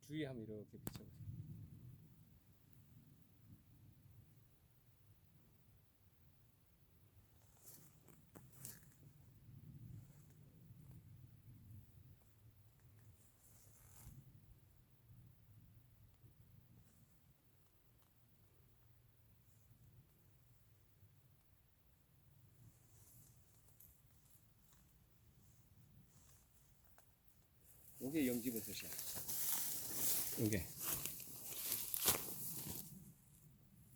주위에 한번 이렇게 비춰보세요. 요게 영지버섯이야. 요게.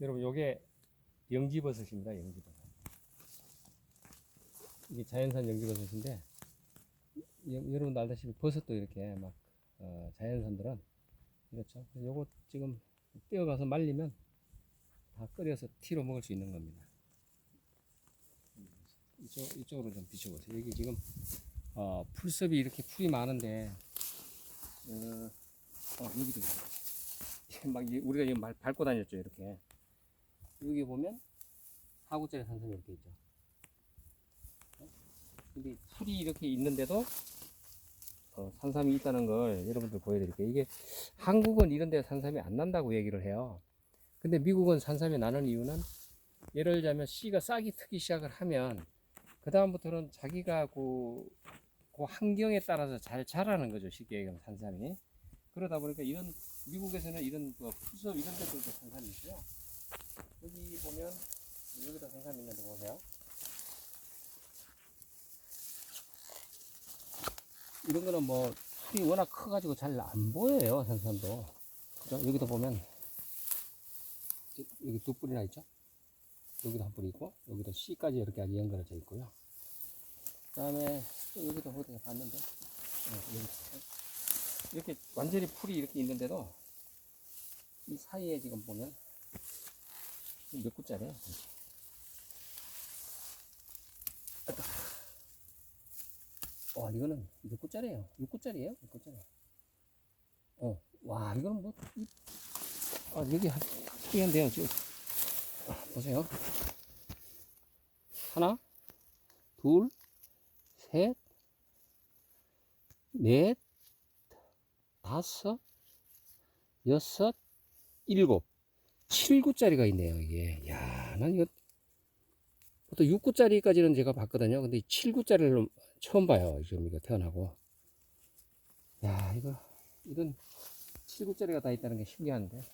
여러분 요게 영지버섯입니다. 영지버섯. 이게 자연산 영지버섯인데 여, 여러분 알다시피 버섯도 이렇게 막 어, 자연산들은. 그래서 요거 지금 떼어가서 말리면 다 끓여서 티로 먹을 수 있는 겁니다. 이쪽, 이쪽으로 좀 비춰보세요. 여기 지금 어, 풀섭이 이렇게 풀이 많은데 어, 어 여기도. 막 이- 우리가 지금 말- 밟고 다녔죠 이렇게 여기 보면 4구짜리 산삼이 이렇게 있죠 어? 근데 풀이 이렇게 있는데도 어, 산삼이 있다는 걸 여러분들 보여드릴게요 이게 한국은 이런 데 산삼이 안 난다고 얘기를 해요 근데 미국은 산삼이 나는 이유는 예를 들자면 씨가 싹이 트기 시작을 하면 그 다음부터는 자기가 그, 그 환경에 따라서 잘 자라는 거죠 쉽게 얘기하면 산삼이 그러다 보니까 이런 미국에서는 이런 그 풀숲 이런 데도 산삼이 있어요. 여기 보면 여기다 산삼이 있는데 보세요. 이런 거는 뭐 풀이 워낙 커가지고 잘 안 보여요 산삼도. 그죠? 여기도 보면 여기 두 뿌리나 있죠? 여기도 한 뿌리 있고 여기도 C까지 이렇게 아주 연결해져 있고요. 그 다음에 또 여기도 어디가 봤는데? 어, 여기 이렇게 완전히 풀이 이렇게 있는데도 이 사이에 지금 보면 이몇 구짜리야? 와 이거는 몇 구짜리예요? 6구짜리예요? 6구짜리. 어, 와 이거는 뭐 이, 아, 여기 한 개인데요 지금. 아, 보세요. 하나 둘 셋, 넷, 다섯, 여섯, 일곱, 칠 구짜리가 있네요, 이게. 야, 난 이거, 보통 6구짜리까지는 제가 봤거든요. 근데 7구짜리를 처음 봐요. 지금 이거 태어나고. 야, 이거, 이런 7구짜리가 다 있다는 게 신기한데.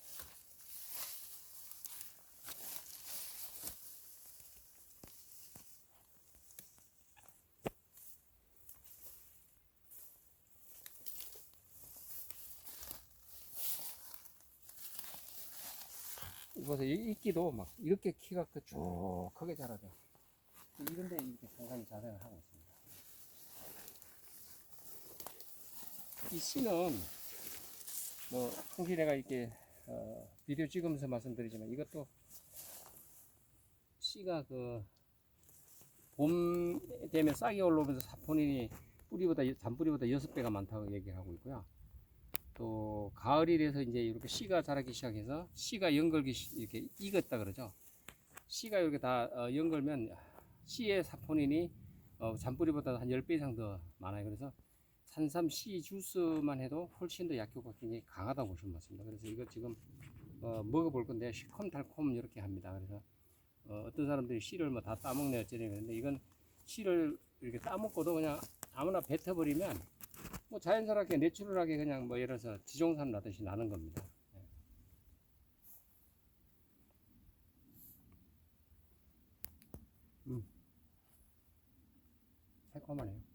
이것에 이끼도 막 이렇게 키가 그쭉 크게 자라죠. 이런데 이렇게 상당히 자생을 하고 있습니다. 이 씨는 뭐 항시 내가 이렇게 어, 비디오 찍으면서 말씀드리지만 이것도 씨가 그 봄 되면 싹이 올라오면서 사포닌이 뿌리보다 잔뿌리보다 여섯 배가 많다고 얘기를 하고 있고요. 또 가을이 돼서 이제 이렇게 씨가 자라기 시작해서 씨가 연걸기 시- 이렇게 익었다 그러죠. 씨가 이렇게 다 어, 연걸면 씨의 사포닌이 어, 잔뿌리보다 한 10배 이상 더 많아요. 그래서 산삼 씨 주스만 해도 훨씬 더 약효가 굉장히 강하다고 보시면 맞습니다. 그래서 이거 지금 어, 먹어볼 건데 시큼달콤 이렇게 합니다. 그래서 어, 떤 사람들이 씨를 뭐 다 따먹네 어쩌네 그런데 이건 씨를 이렇게 따먹고도 그냥 아무나 뱉어버리면 뭐 자연스럽게 내추럴하게 그냥 뭐 예를 들어서 지종산 나듯이 나는 겁니다. 예. 음. 새콤하네요.